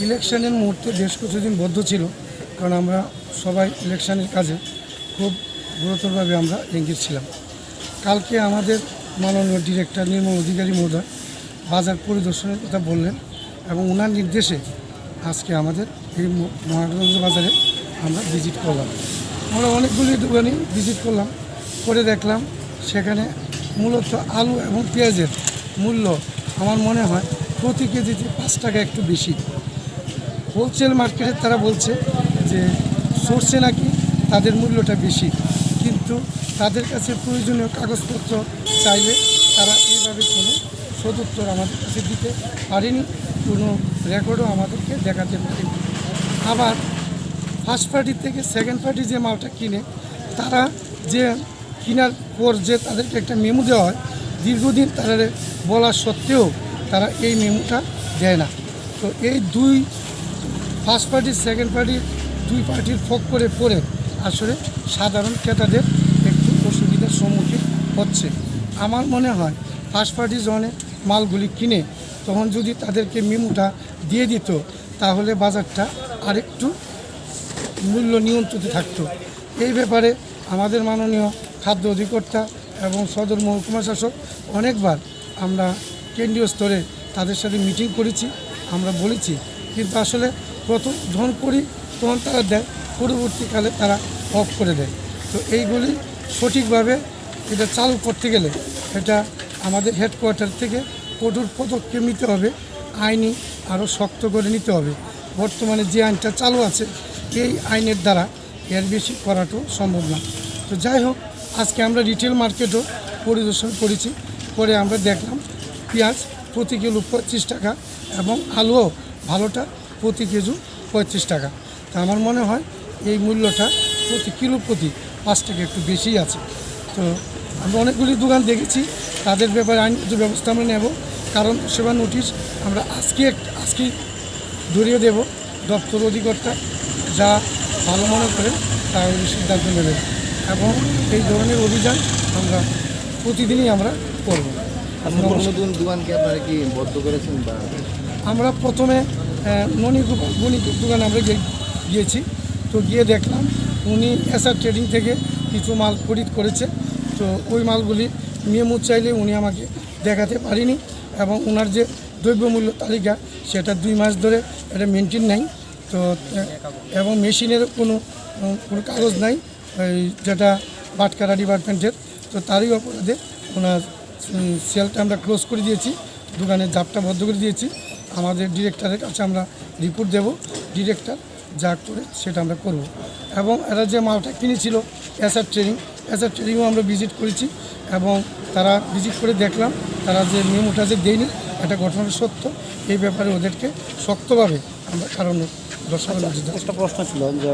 ইলেকশনের মুহূর্তে বেশ কিছুদিন বদ্ধ ছিল, কারণ আমরা সবাই ইলেকশনের কাজে খুব গুরুতরভাবে আমরা এঙ্গেজ ছিলাম। কালকে আমাদের মাননীয় ডিরেক্টর নির্মল অধিকারী মহোদয় বাজার পরিদর্শনের কথা বললেন এবং ওনার নির্দেশে আজকে আমাদের এই ম- মহারাজগঞ্জ বাজারে আমরা ভিজিট করলাম। আমরা অনেকগুলি দোকানে ভিজিট করলাম, করে দেখলাম সেখানে মূলত আলু এবং পেঁয়াজের মূল্য আমার মনে হয় প্রতি কেজিতে পাঁচ টাকা একটু বেশি। হোলসেল মার্কেটে তারা বলছে যে সোর্সে নাকি তাদের মূল্যটা বেশি। কিন্তু তাদের কাছে প্রয়োজনীয় কাগজপত্র চাইলে তারা এইভাবে কোনো সদুত্তর আমাদের কাছে দিতে পারেনি, কোনো রেকর্ডও আমাদেরকে দেখাতে পারেনি। আবার ফার্স্ট পার্টি থেকে সেকেন্ড পার্টি যে মালটা কিনে, তারা যে কেনার পর যে তাদেরকে একটা মেমো দেওয়া হয়, দীর্ঘদিন তারা বলা সত্ত্বেও তারা এই মেমোটা দেয় না। তো এই দুই ফার্স্ট পার্টি, সেকেন্ড পার্টি, দুই পার্টির ফক করে পড়ে আসলে সাধারণ ক্রেতাদের একটু অসুবিধার সম্মুখীন হচ্ছে। আমার মনে হয় ফার্স্ট পার্টি জনে মালগুলি কিনে তখন যদি তাদেরকে মেমোটা দিয়ে দিত, তাহলে বাজারটা আরেকটু মূল্য নিয়ন্ত্রিত থাকতো। এই ব্যাপারে আমাদের মাননীয় খাদ্য অধিকর্তা এবং সদর মহকুমা শাসক অনেকবার আমরা কেন্দ্রীয় স্তরে তাদের সাথে মিটিং করেছি, আমরা বলেছি। কিন্তু আসলে প্রথম যখন করি, তখন তারা দেয়, পরবর্তীকালে তারা অফ করে দেয়। তো এইগুলি সঠিকভাবে এটা চালু করতে গেলে এটা আমাদের হেডকোয়ার্টার থেকে কঠোর পদক্ষেপ নিতে হবে, আইনি আরও শক্ত করে নিতে হবে। বর্তমানে যে আইনটা চালু আছে, এই আইনের দ্বারা এর বেশি করাটাও সম্ভব না। তো যাই হোক, আজকে আমরা রিটেল মার্কেটও পরিদর্শন করেছি করে আমরা দেখলাম পেঁয়াজ প্রতি কিলো পঁচিশ টাকা এবং আলুও ভালোটা প্রতি কেজি পঁয়ত্রিশ টাকা। তা আমার মনে হয় এই মূল্যটা প্রতি কিলো প্রতি পাঁচ টাকা একটু বেশিই আছে। তো আমরা অনেকগুলি দোকান দেখেছি তাদের ব্যাপারে আইনগত ব্যবস্থা আমরা নেব। কারণ সেবা নোটিশ আমরা আজকে এক- আজকেই ধরিয়ে দেব দপ্তর অধিকর্তা যা ভালো মনে করে তা উনি সিদ্ধান্ত নেবেন এবং এই ধরনের অভিযান আমরা প্রতিদিনই আমরা করব। দোকানকে আপনারা কি বদ্ধ করেছেন বা? আমরা প্রথমে মণি গণিত দোকানে আমরা গিয়েছি। তো গিয়ে দেখলাম উনি এসআর ট্রেডিং থেকে কিছু মাল খরিদ করেছে। তো ওই মালগুলি মেমো চাইলে উনি আমাকে দেখাতে পারিনি এবং ওনার যে দ্রব্যমূল্য তালিকা, সেটা দুই মাস ধরে এটা মেনটেন নেই। তো এবং মেশিনের কোনো কোনো কাগজ নাই, এই যেটা বাটকারা ডিপার্টমেন্টের তো তারই অপরাধে ওনার সেলটা আমরা ক্লোজ করে দিয়েছি, দোকানের জাপটা বদ্ধ করে দিয়েছি। আমাদের ডিরেক্টরের কাছে আমরা রিপোর্ট দেব, ডিরেক্টর যা করে সেটা আমরা করব। এবং এরা যে মালটা কিনেছিল অ্যাসার ট্রেনিং অ্যাসার ট্রেনিংও আমরা ভিজিট করেছি এবং তারা ভিজিট করে দেখলাম, তারা যে মেমোটা যে দেয়নি, এটা ঘটনার সত্য। এই ব্যাপারে ওদেরকে শক্তভাবে আমরা কারণ দর্শক একটা প্রশ্ন ছিল যে